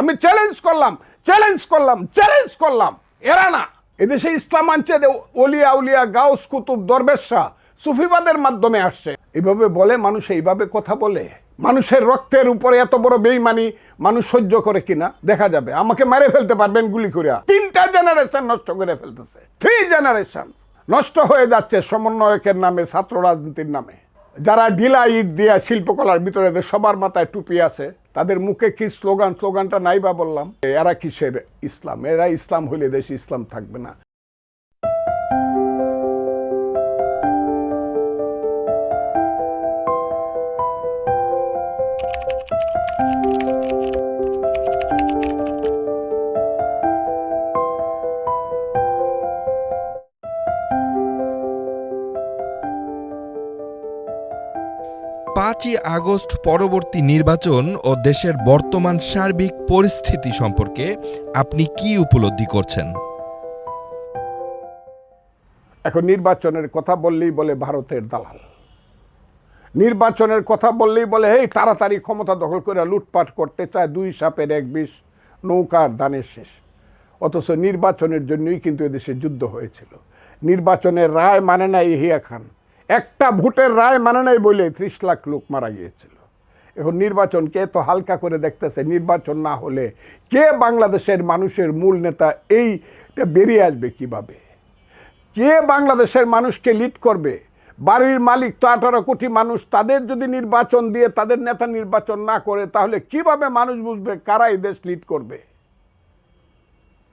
আমি চ্যালেঞ্জ করলাম চ্যালেঞ্জ করলাম চ্যালেঞ্জ করলাম। এরা না, এদেশে ইসলাম আনছে অলিয়া উলিয়া, গাউস, কুতুব দরবেশা সুফিবাদের মাধ্যমে আসছে। এইভাবে বলে, মানুষ এইভাবে কথা বলে। মানুষের রক্তের উপরে এত বড় বেইমানি, মানুষ সহ্য করে কিনা? দেখা যাবে। আমাকে মেরে ফেলতে পারবেন গুলি করে তিনটা জেনারেশন নষ্ট করে ফেলতেছে। থ্রি জেনারেশন নষ্ট হয়ে যাচ্ছে সমন্বয়কের নামে, ছাত্র রাজনীতির নামে। যারা ডিলা ইট দিয়া শিল্পকলার ভিতরে সবার মাথায় টুপি আছে তাদের মুখে কি স্লোগান, স্লোগানটা নাই বা বললাম, এরা কিসের ইসলাম? এরা ইসলাম হইলে দেশে ইসলাম থাকবে না। পাঁচই আগস্ট পরবর্তী নির্বাচন ও দেশের বর্তমান সার্বিক পরিস্থিতি সম্পর্কে আপনি কি উপলব্ধি করছেন? এখন নির্বাচনের কথা বললেই বলে ভারতের দালাল। নির্বাচনের কথা বললেই বলে এই তাড়াতাড়ি ক্ষমতা দখল করে লুটপাট করতে চায়, দুই সাপের এক বিষ, নৌকার দানের শেষ। অথচ নির্বাচনের জন্যই কিন্তু এদেশে যুদ্ধ হয়েছিল। নির্বাচনের রায় মানে নাই হিয়া খান। একটা ভোটের রায় মানে নাই বলে ত্রিশ লাখ লোক মারা গিয়েছিল। এখন নির্বাচনকে এত হালকা করে দেখতেছে? নির্বাচন না হলে কে বাংলাদেশের মানুষের মূল নেতা এইটা বেরিয়ে আসবে কীভাবে? কে বাংলাদেশের মানুষকে লিড করবে? বাড়ির মালিক তো আঠারো কোটি মানুষ, তাদের যদি নির্বাচন দিয়ে তাদের নেতা নির্বাচন না করে, তাহলে কীভাবে মানুষ বুঝবে কারা এই দেশ লিড করবে?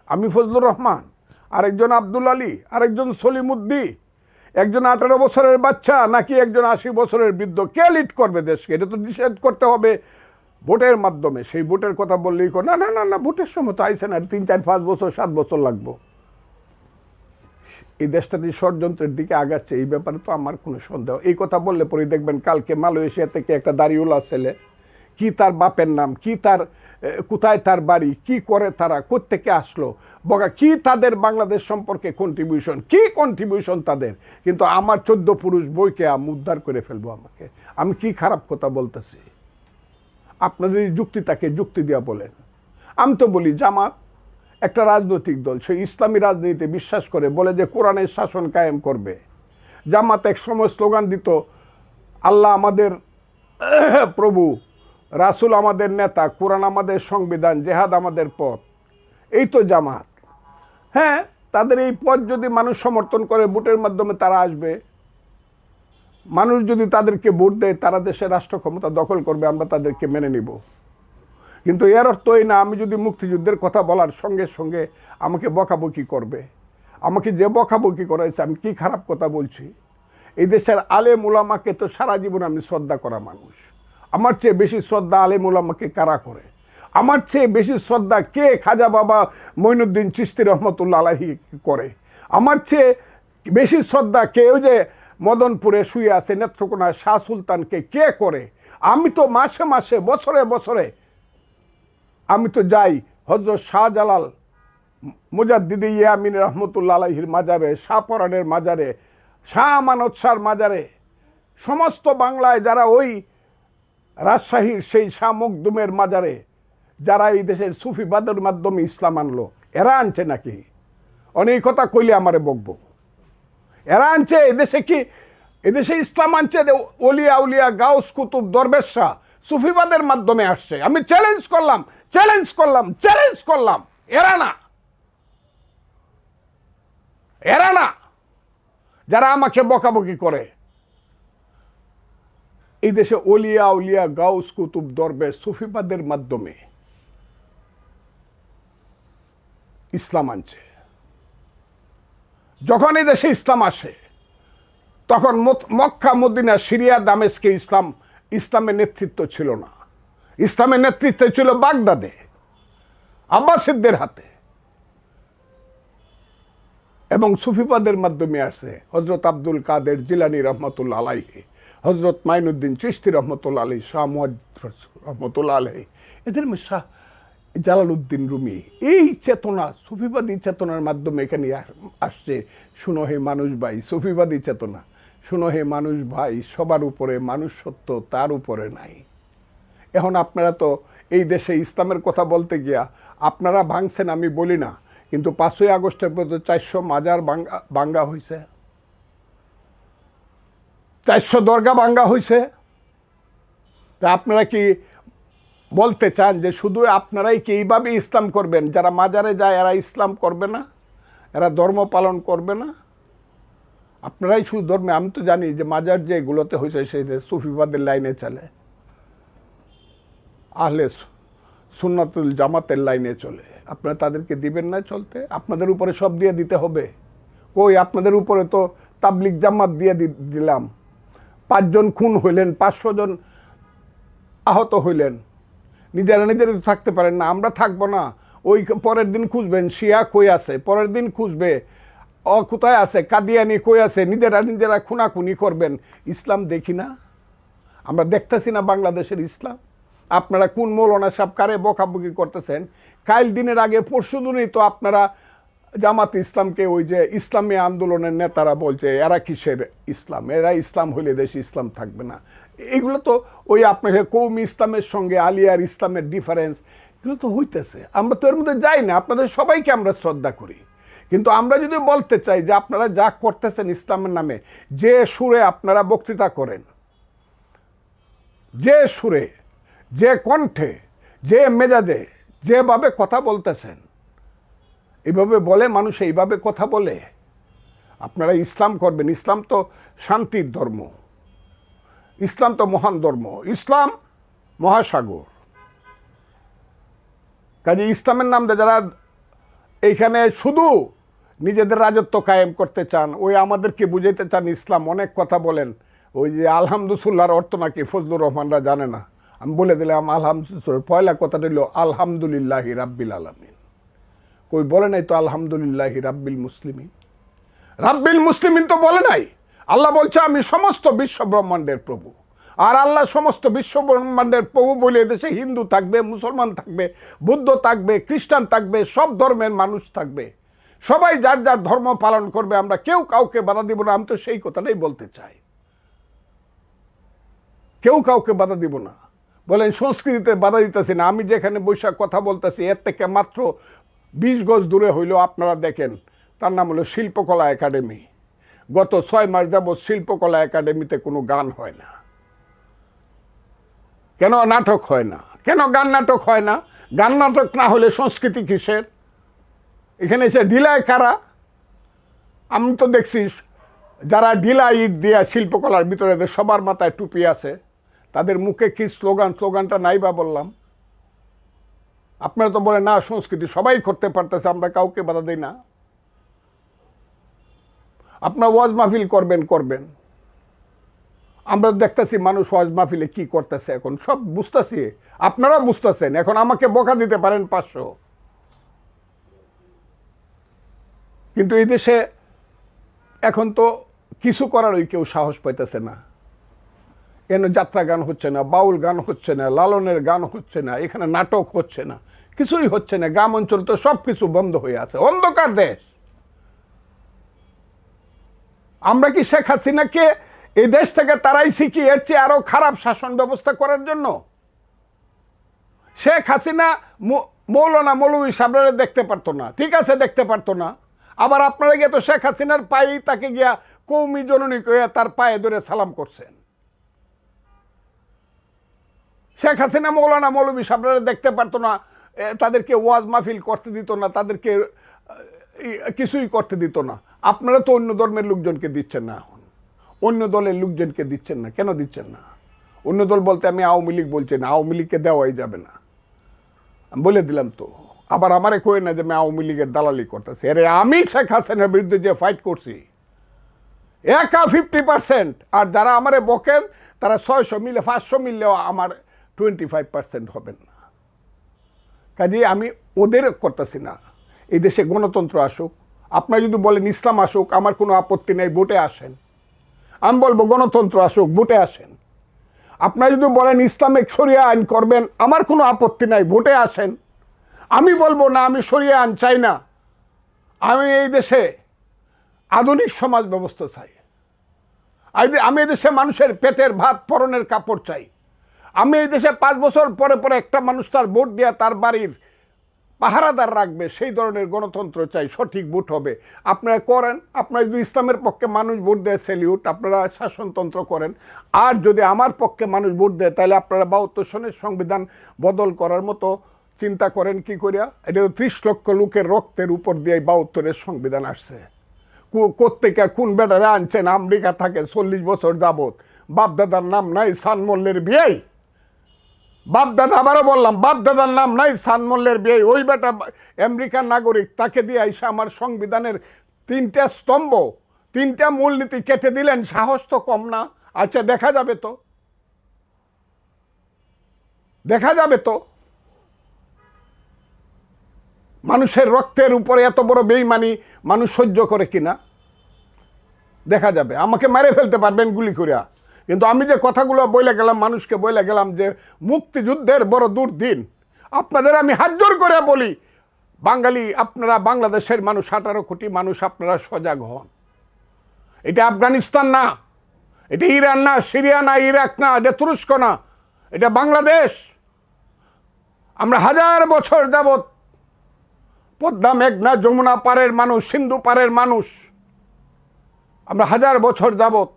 আমি ফজলুর রহমান, আরেকজন আব্দুল আলী, আরেকজন সলিমুদ্দি একজন আঠারো বছরের বাচ্চা নাকি একজন আশি বছরের বৃদ্ধ? কে লিড করবে দেশকে? এটা তো ডিসাইড করতে হবে ভোটের মাধ্যমে। সেই ভোটের কথা বললেই না না না না, ভোটের সময় তো আইসে না। তিন, চার, পাঁচ বছর, সাত বছর লাগবো। এই দেশটা যে ষড়যন্ত্রের দিকে আগাচ্ছে, এই ব্যাপারে তো আমার কোনো সন্দেহ। এই কথা বললে পরে দেখবেন কালকে মালয়েশিয়া থেকে একটা দাড়িওয়ালা ছেলে, কি তার বাপের নাম, কি তার কোথায় তার বাড়ি, কি করে তারা, কোত্থেকে আসলো বগা কি তাদের বাংলাদেশ সম্পর্কে কন্ট্রিবিউশন কি কন্ট্রিবিউশন তাদের? কিন্তু আমার চোদ্দ পুরুষ বইকে আমি উদ্ধার করে ফেলব আমাকে। আমি কি খারাপ কথা বলতেছি? আপনাদের যুক্তি তাকে যুক্তি দিয়া বলেন। আমি তো বলি, জামাত একটা রাজনৈতিক দল, সে ইসলামী রাজনীতিতে বিশ্বাস করে, বলে যে কোরআনের শাসন কায়েম করবে। জামাত এক সময় স্লোগান দিত, আল্লাহ আমাদের প্রভু রাসূল আমাদের নেতা, কোরআন আমাদের সংবিধান, জেহাদ আমাদের পথ। এই তো জামাত। হ্যাঁ তাদের এই পথ যদি মানুষ সমর্থন করে, ভোটের মাধ্যমে তারা আসবে। মানুষ যদি তাদেরকে ভোট দেয়, তারা দেশের রাষ্ট্র ক্ষমতা দখল করবে, আমরা তাদেরকে মেনে নিব। কিন্তু এর অর্থ এই না, আমি যদি মুক্তিযুদ্ধের কথা বলার সঙ্গে সঙ্গে আমাকে বকাবকি করবে। আমাকে যে বকাবকি করেছে আমি কি খারাপ কথা বলছি? এই দেশের আলেম উলামাকে তো সারা জীবন আমি শ্রদ্ধা করা মানুষ। আমার চেয়ে বেশি শ্রদ্ধা আলেম উলামাকে কারা করে? আমার চেয়ে বেশি শ্রদ্ধা কে খাজা বাবা মঈনুদ্দিন চিস্তি রহমতুল্লা আলাহি করে? আমার চেয়ে বেশি শ্রদ্ধা কেউ যে মদনপুরে শুয়ে আছে নেত্রকোনা শাহ সুলতানকে কে করে? আমি তো মাসে মাসে, বছরে বছরে আমি তো যাই হজরত শাহজালাল মুজাদ্দিদি ইয়ামিন রহমতুল্লা আলাহির মাজারে শাহপরানের মাজারে, শাহ আমানত শাহর মাজারে। সমস্ত বাংলায় যারা ওই রাজশাহীর সেই শাহ মকদুমের মাজারে যারা এই দেশের সুফিবাদের মাধ্যমে ইসলাম আনলো, এরা আনছে নাকি? অনেক কথা কইলে আমারে বকবো। এরা আনছে, এদেশে কি, এদেশে ইসলাম আনছে অলিয়া উলিয়া, গাউস কুতুব দরবেশা সুফিবাদের মাধ্যমে আসছে। আমি চ্যালেঞ্জ করলাম চ্যালেঞ্জ করলাম চ্যালেঞ্জ করলাম। এরা না। এরা না। যারা আমাকে বকাবকি করে এই দেশে অলিয়া উলিয়া, গাউস কুতুব দরবেশ সুফিবাদের মাধ্যমে ইসলাম আনছে। যখন এই দেশে ইসলাম আসে, তখন মক্কা, মদিনা, সিরিয়া, দামেস্কে ইসলাম, ইসলামের নেতৃত্ব ছিল না। ইসলামের নেতৃত্ব ছিল বাগদাদে, আব্বাসিদদের হাতে। এবং সুফিবাদের মাধ্যমে আসে হজরত আব্দুল কাদের জিলানি রহমতুল্লা আলাইহি। হজরত মাইনুদ্দিন চিস্তি রহমতুল্লা আলী শাহ মোহাম্মদ রহমতুল্লা আলহী এদের শাহ জালালউদ্দিন রুমি। এই চেতনা, সুফিবাদী চেতনার মাধ্যমে এখানে আসছে। শুনো হে মানুষ ভাই, সুফিবাদী চেতনা। শুনো হে মানুষ ভাই, সবার উপরে মানুষ সত্য তার উপরে নাই। এখন আপনারা তো এই দেশে ইসলামের কথা বলতে গিয়া, আপনারা ভাঙছেন আমি বলি না, কিন্তু পাঁচই আগস্টের পর্যন্ত চারশো মাজার বাঙ্গা বাঙ্গা হয়েছে চারশো দরগা বাঙ্গা হয়েছে তা আপনারা কি বলতে চান যে শুধু আপনারাই কি এইভাবে ইসলাম করবেন? যারা মাজারে যায়, এরা ইসলাম করবে না? এরা ধর্ম পালন করবে না? আপনারাই শুধু ধর্মে, আমি তো জানি যে মাজার যেগুলোতে হয়েছে সেই যে সুফিবাদের লাইনে চলে। আহলে সুন্নাতুল জামাতের লাইনে চলে। আপনারা তাদেরকে দিবেন না চলতে? আপনাদের উপরে সব দিয়ে দিতে হবে? কই? আপনাদের উপরে তো তাবলিক জামাত দিয়ে দিলাম। পাঁচজন খুন হইলেন, পাঁচশো জন আহত হইলেন। নিজেরা নিজেরা তো থাকতে পারেন না, আমরা থাকব না। ওই পরের দিন খুঁজবেন, শিয়া কই আছে? পরের দিন খুঁজবে ও কোথায় আছে? কাদিয়ানি কই আছে? নিজেরা নিজেরা খুনাখুনি করবেন। ইসলাম দেখি না। আমরা দেখতেছি না বাংলাদেশের ইসলাম। আপনারা কোন মৌলানা সাহেব কারে বকাবকি করতেছেন? কাল দিনের আগে, পরশু দিনই তো আপনারা জামাত ইসলামকে ওই যে ইসলামী আন্দোলনের নেতারা বলছে, এরা কিসের ইসলাম? এরা ইসলাম হইলে দেশে ইসলাম থাকবে না। এগুলো তো ওই আপনাকে কৌম ইসলামের সঙ্গে আলিয়ার ইসলামের ডিফারেন্স এগুলো তো হইতেছে। আমরা তো এর মধ্যে যাই না, আপনাদের সবাইকে আমরা শ্রদ্ধা করি। কিন্তু আমরা যদি বলতে চাই যে আপনারা যা করতেছেন ইসলামের নামে, যে সুরে আপনারা বক্তৃতা করেন, যে সুরে, যে কণ্ঠে, যে মেজাজে, যেভাবে কথা বলতেছেন এইভাবে বলে, মানুষ এইভাবে কথা বলে। আপনারা ইসলাম করবেন। ইসলাম তো শান্তির ধর্ম। ইসলাম তো মহান ধর্ম। ইসলাম মহাসাগর। কাজে ইসলামের নাম যারা এইখানে শুধু নিজেদের রাজত্ব কায়েম করতে চান, ওই আমাদেরকে বুঝাইতে চান ইসলাম। অনেক কথা বলেন। ওই যে আলহামদুসুল্লাহর অর্থ নাকি ফজলুর রহমানরা জানে না। আমি বলে দিলাম আলহামদুসুল পয়লা কথাটা হলো, আলহামদুলিল্লাহ রাব্বিল আলমিন। কই বলে নাই তো আলহামদুলিল্লাহ রাব্বিল মুসলিমিন? রাব্বিল মুসলিমিন তো বলে নাই। আল্লাহ বলছে, আমি সমস্ত বিশ্ব ব্রহ্মাণ্ডের প্রভু। আর আল্লাহ সমস্ত বিশ্ব ব্রহ্মাণ্ডের প্রভু বলে দেশে হিন্দু থাকবে, মুসলমান থাকবে, বুদ্ধ থাকবে, খ্রিস্টান থাকবে, সব ধর্মের মানুষ থাকবে। সবাই যার যার ধর্ম পালন করবে, আমরা কেউ কাউকে বাধা দিব না। আমি তো সেই কথাটাই বলতে চাই। কেউ কাউকে বাধা দিব না। বলেন, সংস্কৃতিতে বাধা দিতেছি না। আমি যেখানে বৈশাখ কথা বলতেছি, এর থেকে মাত্র বিশ গজ দূরে হইলেও আপনারা দেখেন, তার নাম হলো শিল্পকলা একাডেমি। গত ছয় মাস যাবৎ শিল্পকলা একাডেমিতে কোনো গান হয় না। কেন নাটক হয় না? কেন গান নাটক হয় না? গান নাটক না হলে সংস্কৃতি কিসের? এখানে এসে ঢিলায় কারা? আমি তো দেখছি, যারা ঢিলা ইট দিয়া শিল্পকলার ভিতরে সবার মাথায় টুপি আছে, তাদের মুখে কি স্লোগান? স্লোগানটা নাই বা বললাম। আপনারা তো বলে না, সংস্কৃতি সবাই করতে পারতেছে, আমরা কাউকে বাধা দিই না। আপনার ওয়াজ মাহফিল করবেন করবেন। আমরা দেখতেছি মানুষ ওয়াজ মাহফিলে কি করতেছে এখন, সব বুঝতেছি। আপনারা বুঝতেছেন, এখন আমাকে বকা দিতে পারেন পাঁচশো। কিন্তু এই দেশে এখন তো কিছু করারই কেউ সাহস পাইতেছে না। কেন যাত্রা গান হচ্ছে না, বাউল গান হচ্ছে না, লালনের গান হচ্ছে না, এখানে নাটক হচ্ছে না। কিছুই হচ্ছে না, গ্রাম অঞ্চল তো সব কিছু বন্ধ হয়ে আছে, অন্ধকার দেশ। আমরা কি শেখ হাসিনাকে এই দেশ থেকে তারাই শিখি এর চেয়ে আরও খারাপ শাসন ব্যবস্থা করার জন্য? শেখ হাসিনা মৌলানা মৌলভী সাবরারে দেখতে পারতো না, ঠিক আছে দেখতে পারতো না। আবার আপনারা গিয়ে তো শেখ হাসিনার পায়েই তাকে গিয়া কৌমি জননী কইয়া তার পায়ে ধরে সালাম করছেন। শেখ হাসিনা মৌলানা মৌলভী সাবরারে দেখতে পারতো না তাদেরকে ওয়াজ মাহফিল করতে দিত না, তাদেরকে কিছুই করতে দিত না। আপনারা তো অন্য ধর্মের লোকজনকে দিচ্ছেন না এখন। অন্য দলের লোকজনকে দিচ্ছেন না। কেন দিচ্ছেন না? অন্য দল বলতে আমি আওয়ামী লীগ বলছি না, আওয়ামী লীগকে দেওয়াই যাবে না। আমি বলে দিলাম তো। আবার আমারে কই না যে আমি আওয়ামী লীগের দালালি করতেছি। আরে আমি শেখ হাসিনার বিরুদ্ধে যে ফাইট করছি, একা ফিফটি পার্সেন্ট আর যারা আমারে বকেন, তারা ছয়শো মিলে, পাঁচশো মিললেও আমার টোয়েন্টি ফাইভ পার্সেন্ট হবেন কাজে আমি ওদের করতেছি না। এই দেশে গণতন্ত্র আসুক, আপনারা যদি বলেন ইসলাম আসুক, আমার কোনো আপত্তি নেই, ভোটে আসেন। আমি বলব গণতন্ত্র আসুক, ভোটে আসেন। আপনারা যদি বলেন ইসলামিক সরিয়া আইন করবেন, আমার কোনো আপত্তি নাই, ভোটে আসেন। আমি বলব না, আমি সরিয়া আইন চাই না। আমি এই দেশে আধুনিক সমাজ ব্যবস্থা চাই। আমি দেশে মানুষের পেটের ভাত পরনের কাপড় চাই। আমি এই দেশে পাঁচ বছর পরে পরে একটা মানুষ তার ভোট দেওয়া তার বাড়ির পাহারাদার রাখবে, সেই ধরনের গণতন্ত্র চাই, সঠিক ভোট হবে। আপনারা করেন, আপনারা যদি ইসলামের পক্ষে মানুষ ভোট দেয় সেলিউট আপনারা শাসনতন্ত্র করেন। আর যদি আমার পক্ষে মানুষ ভোট দেয়, তাহলে আপনারা বাহাত্তর সনের সংবিধান বদল করার মতো চিন্তা করেন কি করিয়া? এটা তো ত্রিশ লক্ষ লোকের রক্তের উপর দিয়ে বাহাত্তরের সংবিধান আসছে। কো- কোত্থেকে কোন বেটারে আনছেন? আমেরিকা থাকে, চল্লিশ বছর যাবত বাপদাদার নাম নাই, সানমল্লের বিয়েই। বাপদাদা, আবারও বললাম বাপ দাদার নাম নাই, সানমল্লের বিয়ে। ওই বেটা আমেরিকার নাগরিক, তাকে দিয়ে আইসা আমার সংবিধানের তিনটা স্তম্ভ, তিনটা মূলনীতি কেটে দিলেন। সাহস তো কম না। আচ্ছা দেখা যাবে তো। দেখা যাবে তো। মানুষের রক্তের উপরে এত বড় বেইমানি মানুষ সহ্য করে কিনা? দেখা যাবে। আমাকে মেরে ফেলতে পারবেন গুলি করিয়া কিন্তু আমি যে কথাগুলো বলে গেলাম, মানুষকে বলে গেলাম যে মুক্তিযুদ্ধের বড় দুর্দিন আপনাদের আমি হাত জোর করে বলি, বাঙালি আপনারা বাংলাদেশের মানুষ, আঠারো কোটি মানুষ আপনারা সজাগ হন। এটা আফগানিস্তান না, এটা ইরান না, সিরিয়া না, ইরাক না, এটা তুরস্ক না, এটা বাংলাদেশ। আমরা হাজার বছর যাবৎ পদ্মা, মেঘনা, যমুনা পারের মানুষ, সিন্ধু পারের মানুষ। আমরা হাজার বছর যাবত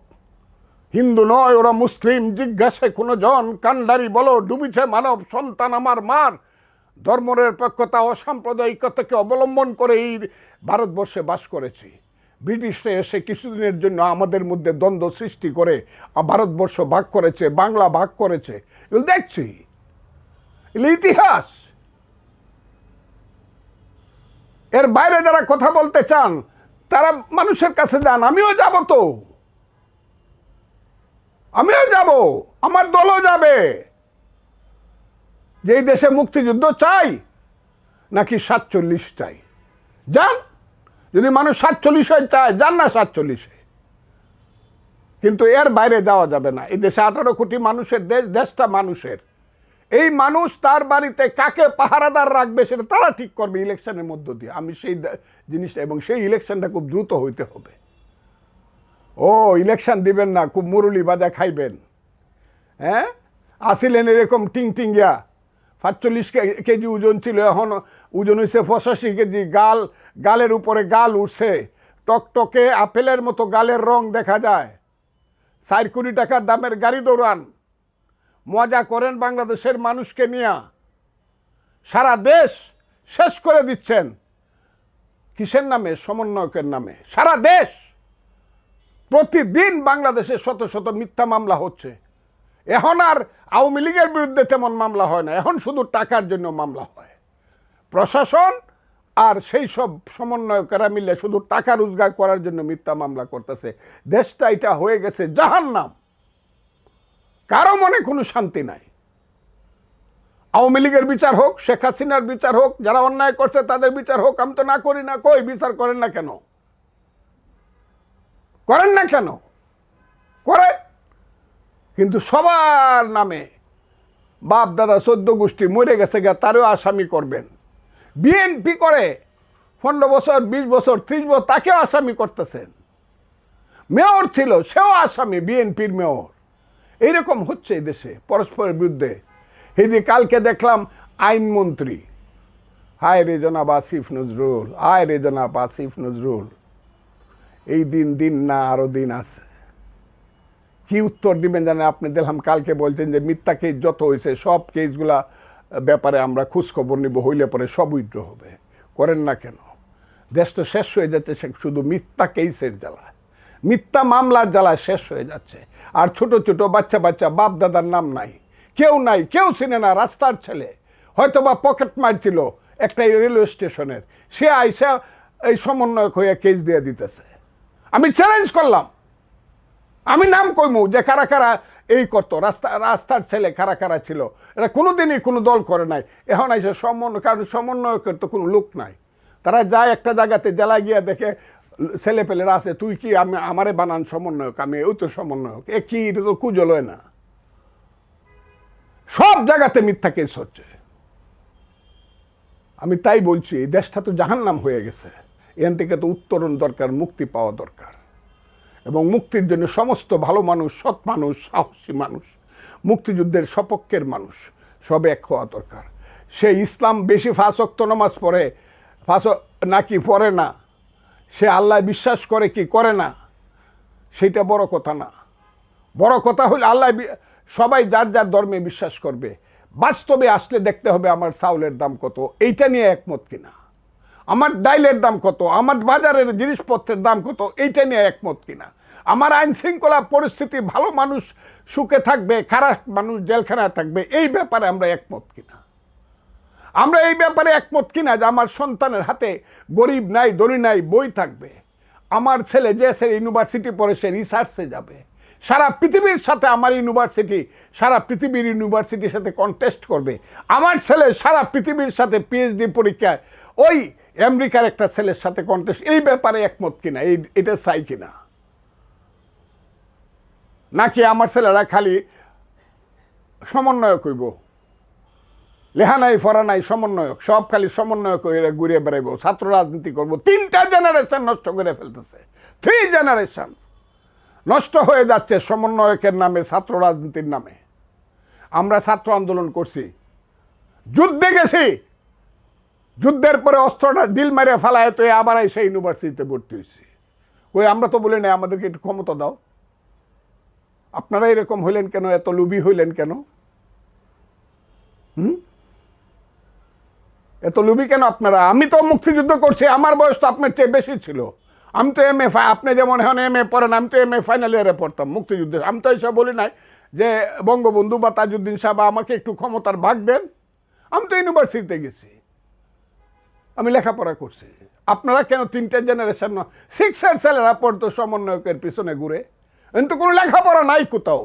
হিন্দু নয়, ওরা মুসলিম। জিজ্ঞাসে, কোনো জন কান্ডারি বলো, ডুবিছে মানব সন্তান আমার মার। ধর্মনিরপেক্ষতা ও সাম্প্রদায়িকতাকে অবলম্বন করে এই ভারতবর্ষে বাস করেছি। ব্রিটিশরা এসে কিছুদিনের জন্য আমাদের মধ্যে দ্বন্দ্ব সৃষ্টি করে ভারতবর্ষ ভাগ করেছে, বাংলা ভাগ করেছে। এগুলো দেখছি। ইতিহাস। এর বাইরে যারা কথা বলতে চান, তারা মানুষের কাছে যান, আমিও যাব তো। আমিও যাব, আমার দলও যাবে। যে দেশে মুক্তিযুদ্ধ চাই, নাকি সাতচল্লিশ চাই? যান, যদি মানুষ সাতচল্লিশ হয়, চায়, যান না সাতচল্লিশে কিন্তু এর বাইরে যাওয়া যাবে না। এই দেশে আঠারো কোটি মানুষের দেশ, দেশটা মানুষের। এই মানুষ তার বাড়িতে কাকে পাহারাদার রাখবে সেটা তারা ঠিক করবে ইলেকশনের মধ্য দিয়ে। আমি সেই জিনিসটা এবং সেই ইলেকশনটা খুব দ্রুত হইতে হবে। ও ইলেকশন দিবেন না, খুব মুরুলি বাজা খাইবেন। হ্যাঁ? আসিলেন এরকম টিং টিঙ্গিয়া সাতচল্লিশ কেজি ওজন ছিল, এখন ওজন হয়েছে পঁচাশি কেজি। গাল, গালের উপরে গাল উঠছে। টকটকে আপেলের মতো গালের রং দেখা যায়। চার কোটি টাকার দামের গাড়ি দৌড়ান। মজা করেন বাংলাদেশের মানুষকে নিয়ে। সারা দেশ শেষ করে দিচ্ছেন। কিসের নামে? সমন্বয়কের নামে। সারা দেশ! প্রতিদিন বাংলাদেশে শত শত মিথ্যা মামলা হচ্ছে। এখন আর আওয়ামী লীগের বিরুদ্ধে তেমন মামলা হয় না। এখন শুধু টাকার জন্য মামলা হয়। প্রশাসন আর সেই সব সমন্বয়কেরা মিলে শুধু টাকা রোজগার করার জন্য মিথ্যা মামলা করতেছে। দেশটা এটা হয়ে গেছে জাহান নাম কারও মনে কোনো শান্তি নাই। আওয়ামী লীগের বিচার হোক, শেখ হাসিনার বিচার হোক, যারা অন্যায় করছে তাদের বিচার হোক, আমি তো না করি না, কই বিচার করেন না কেন? করেন না কেন? করে। কিন্তু সবার নামে বাপ, দাদা, চোদ্দ গোষ্ঠী মরে গেছে গা তারও আসামি করবেন। বিএনপি করে পনেরো বছর, বিশ বছর, ত্রিশ বছর তাকেও আসামি করতেছেন। মেয়র ছিল, সেও আসামি, বিএনপির মেয়র। এইরকম হচ্ছে এই দেশে, পরস্পরের বিরুদ্ধে। যে কালকে দেখলাম আইনমন্ত্রী হায় রে জনাব আসিফ নজরুল আয় রে জনাব আসিফ নজরুল। এই দিন দিন না আরও দিন আছে। কি উত্তর দিবেন জানেন? আপনি দেখলাম কালকে বলছেন যে মিথ্যা কেস যত হয়েছে সব কেসগুলা ব্যাপারে আমরা খোঁজখবর নিব, হইলে পরে সব উইড্র হবে। করেন না কেন? দেশ তো শেষ হয়ে যাচ্ছে, সে শুধু মিথ্যা কেসের জ্বালা মিথ্যা মামলার জ্বালা শেষ হয়ে যাচ্ছে। আর ছোট ছোট বাচ্চা বাচ্চা, বাপ, দাদার নাম নাই। কেউ নাই, কেউ চিনে না রাস্তার ছেলে। হয়তো বা পকেট মারছিল একটা রেলওয়ে স্টেশনের সে আইসা এই সমন্বয়ক হয়ে কেস দিয়ে দিতেছে। আমি চ্যালেঞ্জ করলাম। আমি নাম কইমু যে কারা কারা এই করতো। রাস্তা, রাস্তার ছেলে কারা কারা ছিল? এটা কোনোদিনই কোনো দল করে নাই। এখন আইসে সমন্বয় কারণ সমন্বয়কের তো কোনো লোক নাই। তারা যায় একটা জায়গাতে জেলায় গিয়ে দেখে ছেলে পেলেরা আছে, তুই কি আমি, আমারে বানান সমন্বয়ক? আমি ওই তো সমন্বয়ক। এ কি? এটা তো কুজল হয় না। সব জায়গাতে মিথ্যা কেস হচ্ছে। আমি তাই বলছি দেশটা তো জাহান্নাম হয়ে গেছে। এখান থেকে তো উত্তরণ দরকার, মুক্তি পাওয়া দরকার। এবং মুক্তির জন্য সমস্ত ভালো মানুষ, সৎ মানুষ, সাহসী মানুষ, মুক্তিযুদ্ধের সপক্ষের মানুষ, সব এক হওয়া দরকার। সে ইসলাম বেশি ফাঁসক্ত নামাজ পড়ে, ফাঁস নাকি পড়ে না? সে আল্লাহ বিশ্বাস করে কি করে না? সেটা বড় কথা না। বড় কথা হলে আল্লাহ সবাই যার যার ধর্মে বিশ্বাস করবে। বাস্তবে আসলে দেখতে হবে আমার চাউলের দাম কত। এইটা নিয়ে একমত কিনা? আমার ডাইলের দাম কত? আমার বাজারের জিনিসপত্রের দাম কত? এইটা নিয়ে একমত কিনা? আমার আইন শৃঙ্খলা পরিস্থিতি, ভালো মানুষ সুখে থাকবে, খারাপ মানুষ জেলখানায় থাকবে, এই ব্যাপারে আমরা একমত কিনা? আমরা এই ব্যাপারে একমত কিনা যে আমার সন্তানের হাতে গরিব নাই দরি নাই, বই থাকবে। আমার ছেলে যে সে ইউনিভার্সিটি পড়ে সে রিসার্চে যাবে। সারা পৃথিবীর সাথে আমার ইউনিভার্সিটি, সারা পৃথিবীর ইউনিভার্সিটির সাথে কন্টেস্ট করবে। আমার ছেলে সারা পৃথিবীর সাথে পিএইচডি পরীক্ষায় ওই আমেরিকার একটা ছেলের সাথে কন্টেস্ট এই ব্যাপারে একমত কিনা, এই, এটা চাই কিনা? নাকি আমার ছেলেরা খালি সমন্বয় কইব লেহা নাই, ফরা নাই, সমন্বয়ক, সব খালি সমন্বয়ক হয়ে ঘুরে বেড়াইব, ছাত্র রাজনীতি করব। তিনটা জেনারেশন নষ্ট করে ফেলতেছে। থ্রি জেনারেশন নষ্ট হয়ে যাচ্ছে সমন্বয়কের নামে, ছাত্র রাজনীতির নামে। আমরা ছাত্র আন্দোলন করছি। যুদ্ধে গেছি। যুদ্ধের পরে অস্ত্রটা দিল মেরে ফেলায়, তো আবার এসে ইউনিভার্সিটিতে ভর্তি হয়েছি। ওই আমরা তো বলি না আমাদেরকে একটু ক্ষমতা দাও। আপনারা এরকম হইলেন কেন? এত লুবি হইলেন কেন? হুম? এত লুবি কেন আপনারা? আমি তো মুক্তিযুদ্ধ করছি, আমার বয়স তো আপনার চেয়ে বেশি ছিল। আমি তো এম এ আপনি যেমন এখন এম এ পড়েন, আমি তো এম এ ফাইনাল ইয়ারে পড়তাম মুক্তিযুদ্ধে। আমি তো এসব বলি নাই যে বঙ্গবন্ধু বা তাজউদ্দিন সাহেব আমাকে একটু ক্ষমতার ভাগ দেন। আমি তো ইউনিভার্সিটিতে গেছি। আমি লেখাপড়া করছি। আপনারা কেন তিনটে জেনারেশন সিক্সের ছেলেরা পড়তো সমন্বয়কের পিছনে ঘুরে? কিন্তু কোনো লেখাপড়া নাই কোথাও।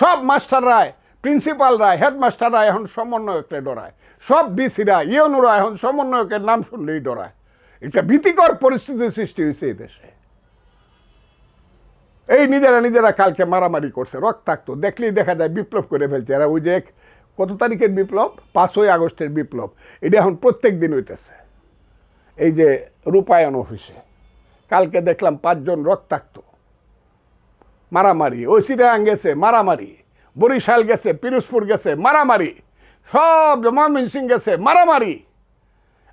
সব মাস্টাররাই প্রিন্সিপালরা হেডমাস্টাররা এখন সমন্বয়ককে ডরায়। সব ডিসিরা ইয়নুরা এখন সমন্বয়কের নাম শুনলেই ডরায়। এটা ভীতিকর পরিস্থিতির সৃষ্টি হয়েছে এই দেশে। এই নিজেরা নিজেরা কালকে মারামারি করছে, রক্তাক্ত। দেখলেই দেখা যায় বিপ্লব করে ফেলছে। এরা ওই যে কত তারিখের বিপ্লব? পাঁচই আগস্টের বিপ্লব। এটা এখন প্রত্যেক দিন হইতেছে। এই যে রূপায়ণ অফিসে। কালকে দেখলাম পাঁচজন রক্তাক্ত। মারামারি। ওই গেছে, মারামারি। বরিশাল গেছে, পিরোজপুর গেছে, মারামারি। সব সিং গেছে, মারামারি।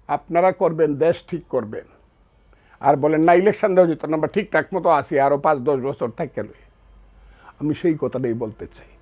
আপনারা করবেন, দেশ ঠিক করবেন। আর বলেন, না, ইলেকশন দেওয়া যেত না আমরা ঠিকঠাক মতো আসি আরও পাঁচ দশ বছর থাকে আমি সেই কথাটাই বলতে চাই।